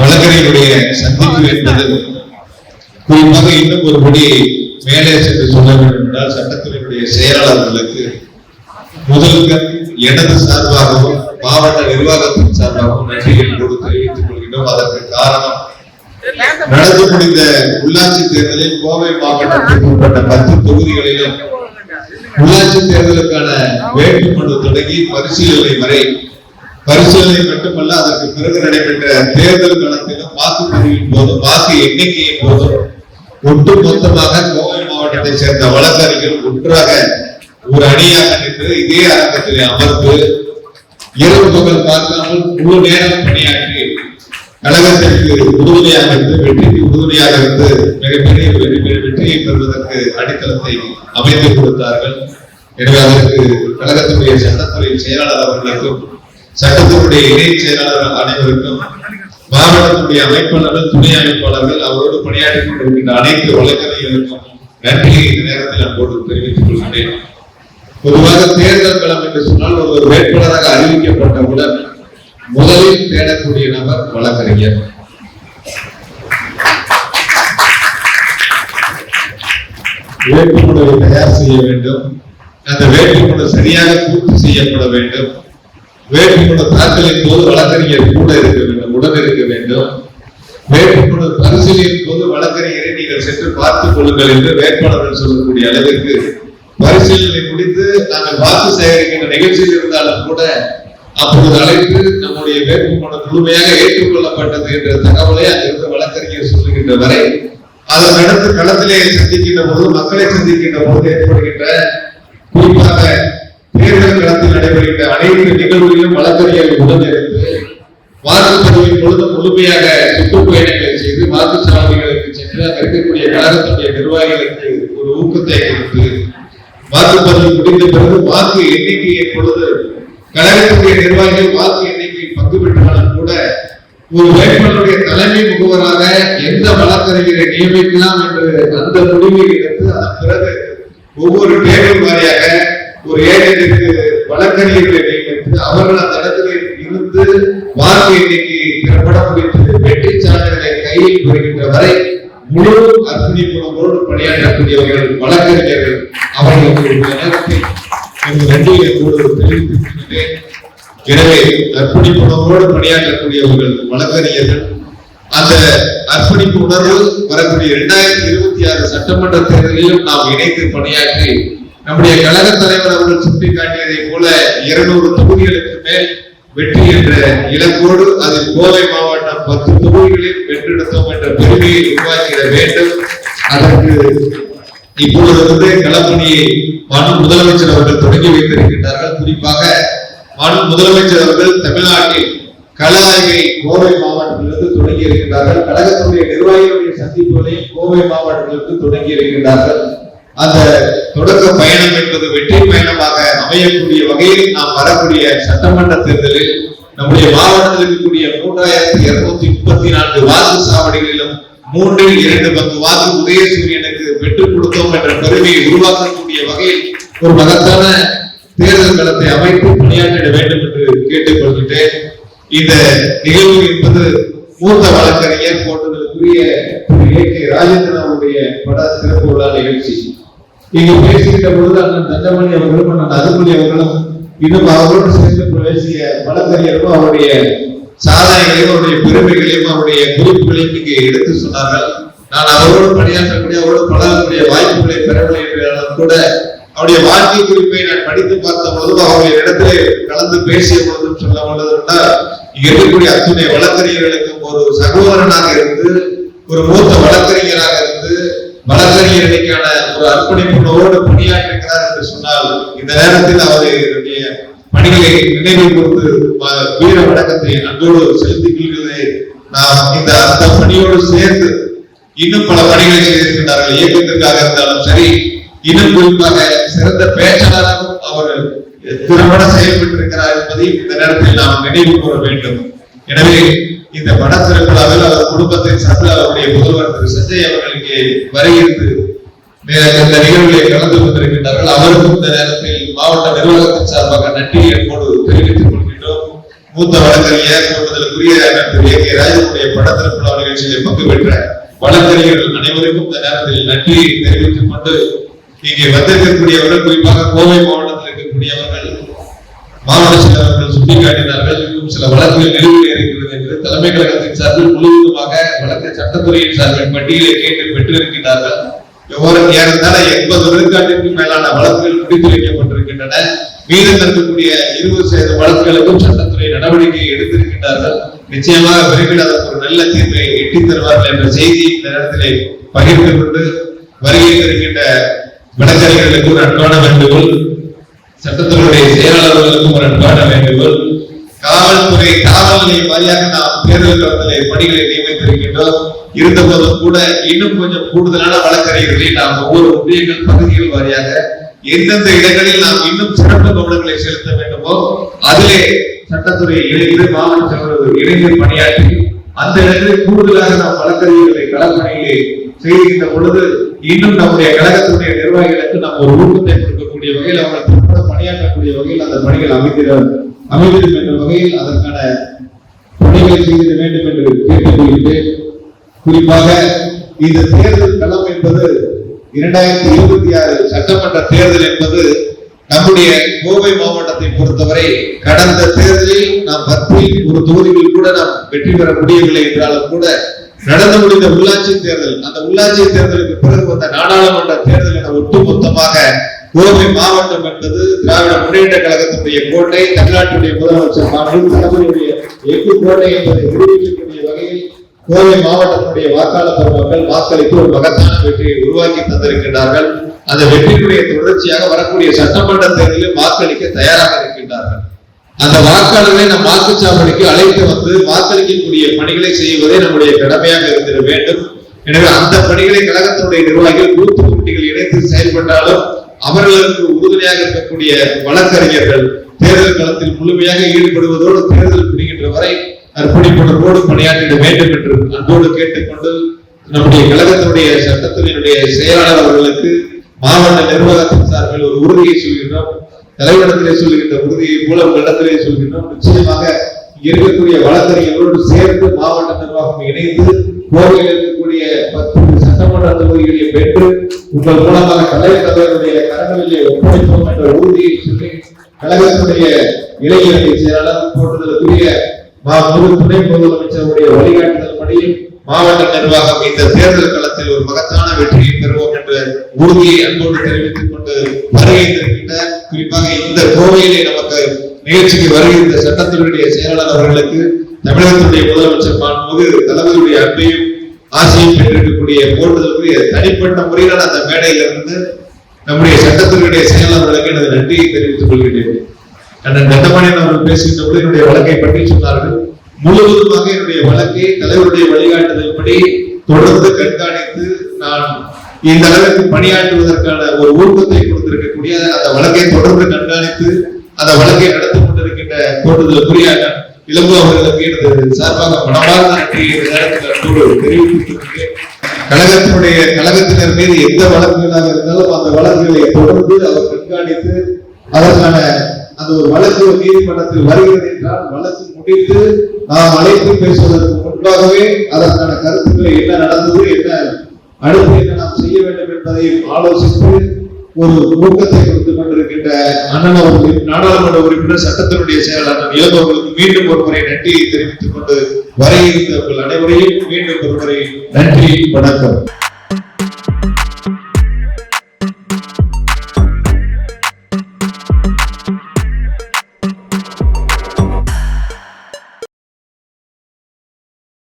வழக்கறிஞருடைய சந்திப்பு என்பது குறிப்பாக இன்னும் ஒருபடி மேலே சென்று சொல்ல வேண்டும் என்றால் சட்டத்துறையினுடைய செயலாளர்களுக்கு முதல்வர் எனது சார்பாகவும் மாவட்ட நிர்வாகத்தின் சார்பாகவும் நன்றியை என்பது தெரிவித்துக் கொள்கிறோம் அதற்கு காரணம் நடந்து முடிந்த உள்ளாட்சி தேர்தலில் கோவை மாவட்டத்திற்கு உட்பட்ட பத்து தொகுதிகளிலும் உள்ளாட்சி தேர்தலுக்கான வேட்புமனு தொடங்கி பரிசீலனை வரை பரிசோதனை மட்டுமல்ல அதற்கு பிறகு நடைபெற்ற தேர்தல் களத்திலும் வாக்குப்பதிவின் போதும் வாக்கு எண்ணிக்கையின் போதும் ஒட்டு மொத்தமாக கோவை மாவட்டத்தை சேர்ந்த வழக்கறிஞர்கள் ஒன்றாக ஒரு அணியாக நின்று இதே அரங்கத்திலே அமர்ந்து இரவு பகல் பார்க்காமல் முழு நேரம் பணியாற்றி கழகத்திற்கு உறுதுணையாக இருந்து வெற்றிக்கு உறுதுணையாக இருந்து மிகப்பெரிய வெற்றியை பெறுவதற்கு அடித்தளத்தை அமைத்து கொடுத்தார்கள். எனவே அதற்கு கழகத்தினுடைய சட்டத்துறை செயலாளர் அவர்களுக்கும் சட்டத்தினுடைய இணைச் செயலாளர் அனைவருக்கும் மாவட்டத்தினுடைய அமைப்பாளர்கள் துணை அமைப்பாளர்கள் அவரோடு பணியாற்றிக் கொண்டிருக்கின்ற அனைத்து வழக்கறிஞர்களுக்கும் நன்றியை இந்த நேரத்தில் அன்போடு தெரிவித்துக் கொள்கிறேன் பொதுவாக தேர்தல் களம் என்று சொன்னால் ஒரு வேட்பாளராக அறிவிக்கப்பட்டவுடன் முதலில் தேடக்கூடிய நபர் வழக்கறிஞர். வேட்புமனுவை தயார் செய்ய வேண்டும். அந்த வேட்புமனு சரியாக பூர்த்தி செய்யப்பட வேண்டும். வேட்புமனு தாக்கலின் போது வழக்கறிஞர் கூட இருக்க வேண்டும் உடன் இருக்க வேண்டும். வேட்புமனு பரிசீலனையின் போது வழக்கறிஞரை நீங்கள் சென்று பார்த்துக் கொள்ளுங்கள் என்று வேட்பாளர்கள் சொல்லக்கூடிய அளவிற்கு பரிசீலனை முடித்து நாங்கள் வாக்கு சேகரிக்கின்ற நிகழ்ச்சியில் இருந்தாலும் கூட அப்பொழுது அழைத்து நம்முடைய வேட்புமனு முழுமையாக ஏற்றுக்கொள்ளப்பட்டது என்ற தகவலை அங்கிருந்து வழக்கறிஞர் சொல்லுகின்ற வரை அதன் அடுத்து களத்திலே சந்திக்கின்ற போது மக்களை சந்திக்கின்ற போது ஏற்படுகின்ற குறிப்பாக தேர்தல் களத்தில் நடைபெறுகின்ற அனைத்து நிகழ்வுகளிலும் வழக்கறிஞர்கள் உடனிருந்து வாக்குப்பதிவின் பொழுது முழுமையாக சுற்றுப்பயணங்களை செய்து வாக்குச்சாவடிகளுக்கு சென்று அங்கு இருக்கக்கூடிய கழகத்துடைய நிர்வாகிகளுக்கு ஒரு ஊக்கத்தை கொடுத்து வாக்குப்பதிவு முடிந்த பிறகு வாக்கு எண்ணிக்கையை பொழுது கழகத்துடைய நிர்வாகிகள் வாக்கு எண்ணிக்கையில் பங்கு பெற்றாலும் கூட ஒரு வேட்பாளருடைய தலைமை முகவராக எந்த வழக்கறிஞரை நியமிக்கலாம் என்று அந்த முடிவை எடுத்து அதன் பிறகு ஒவ்வொரு டேபிள் வாரியாக ஒரு ஏழைக்கு வழக்கறிஞர்களை நியமித்து அவர்கள் அந்த இடத்துல இருந்து வாழ்க்கை இன்னைக்கு திறப்பட முடித்து வெற்றி சான்றிதழை கையில் பெறுகின்ற வரை முழு அர்ப்பணிப்புணர்வோடு பணியாற்றக்கூடியவர்கள் வழக்கறிஞர்கள் அவர்களுக்கு இந்த நேரத்தை எனது நன்றியை கூட தெரிவித்துக் எனவே அர்ப்பணிப்புணர்வோடு பணியாற்றக்கூடியவர்கள் வழக்கறிஞர்கள் அந்த அர்ப்பணிப்பு உணர்வு வரக்கூடிய இரண்டாயிரத்தி இருபத்தி ஆறு சட்டமன்ற தேர்தலிலும் நாம் இணைந்து பணியாற்றி நம்முடைய கழக தலைவர் அவர்கள் சுட்டிக்காட்டியதை போல இருநூறு தொகுதிகளுக்கு மேல் வெற்றி என்ற இலக்கோடு அதில் கோவை மாவட்டம் பத்து தொகுதிகளில் வென்றெடுத்தோம் என்ற பெருமையை உருவாக்கிட வேண்டும். அதற்கு இப்பொழுது வந்து களப்பணியை மனு முதலமைச்சர் அவர்கள் தொடங்கி வைத்திருக்கின்றார்கள். குறிப்பாக மனு முதலமைச்சர் அவர்கள் தமிழ்நாட்டில் கள ஆய்வை கோவை மாவட்டத்திலிருந்து தொடங்கி இருக்கின்றார்கள் கழகத்துடைய நிர்வாகிகளுடைய சந்திப்புகளை கோவை மாவட்டத்திலிருந்து தொடங்கி இருக்கின்றார்கள் அந்த தொடக்க பயணம் என்பது வெற்றி பயணமாக அமையக்கூடிய வகையில் நாம் வரக்கூடிய சட்டமன்ற தேர்தலில் நம்முடைய மாவட்டத்தில் இருக்கக்கூடிய மூன்றாயிரத்தி இருநூத்தி முப்பத்தி நான்கு வாக்கு சாவடிகளிலும் மூன்றில் இரண்டு பங்கு வாக்கு உதயசூரியனுக்கு வெற்றி கொடுத்தோம் என்ற பெருமையை உருவாக்கக்கூடிய வகையில் ஒரு மகத்தான தேர்தல் களத்தை அமைத்து பணியாற்றிட வேண்டும் என்று கேட்டுக்கொள்கின்றேன். இந்த நிகழ்வு என்பது மூத்த வழக்கறிஞர் போன்றதற்குரிய திரு ஏ கே ராஜேந்திரன் அவருடைய பட சிறப்பு விழா நிகழ்ச்சி. நீங்க பேசுகின்ற பொழுது அண்ணன் தண்டமணி அவர்களும் அண்ணன் அதுமணி அவர்களும் இன்னும் அவரோடு சேர்ந்து பேசிய வழக்கறிஞரும் அவருடைய சாதனைகளையும் அவருடைய பெருமைகளையும் அவருடைய குறிப்புகளையும் இங்கே எடுத்து சொன்னார்கள். நான் அவரோடு பணியாற்றக்கூடிய அவரோடு பலருடைய வாய்ப்புகளை பெறவில்லை என்றாலும் கூட அவருடைய வாழ்க்கை குறிப்பை நான் படித்து பார்த்த பொழுதும் அவருடைய இடத்திலே கலந்து பேசிய பொழுதும் சொல்ல உள்ளதுன்னா இங்க இருக்கக்கூடிய அத்துணை வழக்கறிஞர்களுக்கும் ஒரு சகோதரனாக இருந்து ஒரு மூத்த வழக்கறிஞராக இருந்து வழக்கறிஞர்களுக்கான ஒரு அர்ப்பணிப்புணர்வோடு பணியாற்றுகிறார் என்று சொன்னால் இந்த நேரத்தில் அவருடைய பணிகளை நினைவு கொடுத்து வீர வணக்கத்தை அன்போடு செலுத்திக் கொள்கிறதை. நாம் இந்த அந்த பணியோடு சேர்ந்து இன்னும் பல பணிகளை செய்திருக்கிறார்கள் இயக்கத்திற்காக இருந்தாலும் சரி இன்னும் குறிப்பாக சிறந்த பேச்சாளராகவும் அவர் திறம்பட செயல்பட்டிருக்கிறார் என்பதை இந்த நேரத்தில் நாம் நினைவு கூற வேண்டும். எனவே இந்த பட அளவில் அவர் குடும்பத்தின் சார்பில் அவருடைய முதல்வர் திரு சஞ்சய் அவர்களுக்கு வருகிறது இந்த நிகழ்வுகளை கலந்து கொண்டிருக்கின்றார்கள். அவருக்கும் இந்த நேரத்தில் மாவட்ட நிர்வாகத்தின் சார்பாக நன்றி என்போடு தெரிவித்துக் கொள்கின்றோம். மூத்த வழக்கறிஞர் கூட்டத்திற்குரிய திரு ஏ கே ராஜனுடைய படத்திறப்பு நிகழ்ச்சியிலே பங்கு பெற்ற வழக்கறிஞர்கள் அனைவருக்கும் இந்த நேரத்தில் நன்றியை தெரிவித்துக் கொண்டு இங்கே வந்திருக்கக்கூடியவர்கள் குறிப்பாக கோவை மாவட்டத்தில் இருக்கக்கூடியவர்கள் மாவட்ட செயலாளர்கள் சுட்டிக்காட்டினார்கள் இன்னும் சில வழக்குகள் நிலுவையில் இருக்கிறது என்று தலைமை கழகத்தின் சார்பில் முழுவதுமாக வழக்கு சட்டத்துறையின் சார்பில் பட்டியலை கேட்டு பெற்றிருக்கிறார்கள் எவ்வாறு ஏறத்தாழ எண்பது விழுக்காட்டிற்கு மேலான வழக்குகள் முடித்து வைக்கப்பட்டிருக்கின்றன. மீதம் இருக்கக்கூடிய இருபது சதவீத வழக்குகளுக்கும் சட்டத்துறை நடவடிக்கை எடுத்திருக்கின்றார்கள். நிச்சயமாக விரைவில் அதற்கு ஒரு நல்ல தீர்வை எட்டி தருவார்கள் என்ற செய்தி இந்த நேரத்திலே பகிர்ந்து கொண்டு வருகை இருக்கின்ற வழக்கறிஞர்களுக்கு ஒரு அன்பான வேண்டுகோள் சட்டத்துறையுடைய செயலாளர்களுக்கும் ஒரு அன்பான வேண்டுகோள். காவல்துறை காவல் நிலையம் வாரியாக நாம் தேர்தல் களத்திலே பணிகளை நியமித்திருக்கின்றோம். இருந்த போதும் கூட இன்னும் கொஞ்சம் கூடுதலான வழக்கறிஞர்களை நாம் ஒவ்வொரு ஒன்றியங்கள் பகுதிகள் வாரியாக எந்தெந்த இடங்களில் நாம் இன்னும் சிறப்பு கவனங்களை செலுத்த வேண்டுமோ அதிலே சட்டத்துறை இணைந்து மாவட்ட செயலாளர்கள் இணைந்து பணியாற்றி அந்த இடங்களில் கூடுதலாக நாம் வழக்கறிஞர்களை களப்பணியிலே செய்கின்ற பொழுது இன்னும் நம்முடைய கழகத்தினுடைய நிர்வாகிகளுக்கு நாம் ஒரு ஊக்கத்தை கொடுக்கக்கூடிய வகையில் அவர்கள் பணியாற்றக்கூடிய வகையில் அந்த பணிகள் அமைந்திட அமைந்திடும் என்ற வகையில் அதற்கான பணிகளை செய்திட வேண்டும் என்று கேட்டுக்கொள்கிறேன் குறிப்பாக இந்த தேர்தல் களம் என்பது இரண்டாயிரத்தி இருபத்தி ஆறு சட்டமன்ற தேர்தல் என்பது நம்முடைய கோவை மாவட்டத்தை பொறுத்தவரை கடந்த தேர்தலில் நாம் பத்தில் ஒரு தொகுதியில் கூட நாம் வெற்றி பெற முடியவில்லை என்றாலும் கூட நடந்து முடிந்த உள்ளாட்சி தேர்தல் அந்த உள்ளாட்சி தேர்தலுக்கு பிறகு வந்த நாடாளுமன்ற தேர்தல் என ஒட்டுமொத்தமாக கோவை மாவட்டம் என்பது திராவிட முன்னேற்ற கழகத்தினுடைய கோட்டை தமிழ்நாட்டுடைய முதலமைச்சர் மாநில தலைவருடைய எஃகு கோட்டை என்பதை நிரூபிக்கக்கூடிய வகையில் கோவை மாவட்டத்தினுடைய வாக்காளர் பெருமக்கள் வாக்களித்து ஒரு மகத்தான வெற்றியை உருவாக்கி தந்திருக்கின்றார்கள். அந்த வெற்றியினுடைய தொடர்ச்சியாக வரக்கூடிய சட்டமன்ற தேர்தலில் வாக்களிக்க தயாராக இருக்கின்றார்கள். அந்த வாக்காளர்களை நம் வாக்குச்சாவடிக்கு அழைத்து வந்து வாக்களிக்கக்கூடிய பணிகளை செய்வதே நம்முடைய கடமையாக இருந்திட வேண்டும். எனவே அந்த பணிகளை கழகத்தினுடைய நிர்வாகிகள் பூத்து கமிட்டிகள் இணைந்து செயல்பட்டாலும் அவர்களுக்கு உறுதுணையாக இருக்கக்கூடிய வழக்கறிஞர்கள் தேர்தல் களத்தில் முழுமையாக ஈடுபடுவதோடு தேர்தல் முடிகின்ற வரை அர்ப்பணிப்புணர்வோடு பணியாற்றிட வேண்டும் என்று அன்போடு கேட்டுக்கொண்டு நம்முடைய கழகத்தினுடைய சட்டத்துறையினுடைய செயலாளர் அவர்களுக்கு மாவட்ட நிர்வாகத்தின் சார்பில் ஒரு உறுதியை சொல்கின்றோம். தலைவரிடத்திலே சொல்கின்ற உறுதியை போல இடத்திலே சொல்கின்றோம். நிச்சயமாக இருக்கக்கூடிய வழக்கறிஞர்களோடு சேர்ந்து மாவட்ட நிர்வாகம் இணைந்து கோவையில் இருக்கக்கூடிய பத்து சட்டமன்ற தொகுதிகளை பெற்று உங்கள் மூலமாக தலைவர் தலைவருடைய கரங்களிலே ஒப்படைப்போம் என்ற உறுதியை சொல்லி கழகத்துடைய இளைஞரணி செயலாளர் போன்றதற்குரிய துணை முதலமைச்சருடைய வழிகாட்டுதல்படி மாவட்ட நிர்வாகம் இந்த தேர்தல் களத்தில் ஒரு மகத்தான வெற்றியை பெறுவோம் என்ற உறுதியை அன்போடு தெரிவித்துக் கொண்டு வருகை தருகின்ற குறிப்பாக இந்த கோவையிலே நமக்கு நிகழ்ச்சிக்கு வருகின்ற சட்டத்தினுடைய செயலாளர் அவர்களுக்கு தமிழகத்துடைய முதலமைச்சர் மாண்புமிகு தளபதியுடைய அன்பையும் ஆசையும் பெற்றிருக்கக்கூடிய போட்டுதலுக்குரிய தனிப்பட்ட முறையிலான அந்த மேடையிலிருந்து நம்முடைய சட்டத்தினுடைய செயலாளர்களுக்கு எனது நன்றியை தெரிவித்துக் கொள்கிறேன் அண்ணன் தண்டமணியன் அவர்கள் பேசுகின்ற போது என்னுடைய வழக்கை பற்றி சொன்னார்கள். முழுவதுமாக என்னுடைய வழக்கை தலைவருடைய வழிகாட்டுதல்படி தொடர்ந்து கண்காணித்து நான் இந்த அளவிற்கு பணியாற்றுவதற்கான ஒரு ஊக்கத்தை கொடுத்திருக்கக்கூடிய அந்த வழக்கை தொடர்ந்து கண்காணித்து அந்த வழக்கை நடத்தி கொண்டிருக்கின்ற கூட்டுதலுக்குரிய அண்ணன் இளம்பு அவர்களுக்கு எனது சார்பாக மனமார்ந்த நன்றியை தெரிவித்திருக்கிறேன் நேரத்தில் கழகத்தினுடைய கழகத்தினர் மீது எந்த வழக்குகளாக இருந்தாலும் அந்த வழக்குகளை தொடர்ந்து அவர் கண்காணித்து அதற்கான அந்த ஒரு வழக்கு நீதிமன்றத்தில் வருகிறது என்றால் வழக்கு முடித்து நாம் அழைத்து பேசுவதற்கு முன்பாகவே அதற்கான கருத்துக்களை என்ன நடந்தது என்ன அடுத்து என்ன நாம் செய்ய வேண்டும் என்பதையும் ஆலோசித்து ஒரு ஊக்கத்தை கொடுத்துக் கொண்டிருக்கின்ற அண்ணன் அவர்கள் நாடாளுமன்ற உறுப்பினர் சட்டத்தினுடைய செயலாளர் இளந்தவர்களுக்கு மீண்டும் ஒரு முறை நன்றியை தெரிவித்துக் கொண்டு வர அனைவரையும் மீண்டும் ஒரு முறை நன்றி வணக்கம்.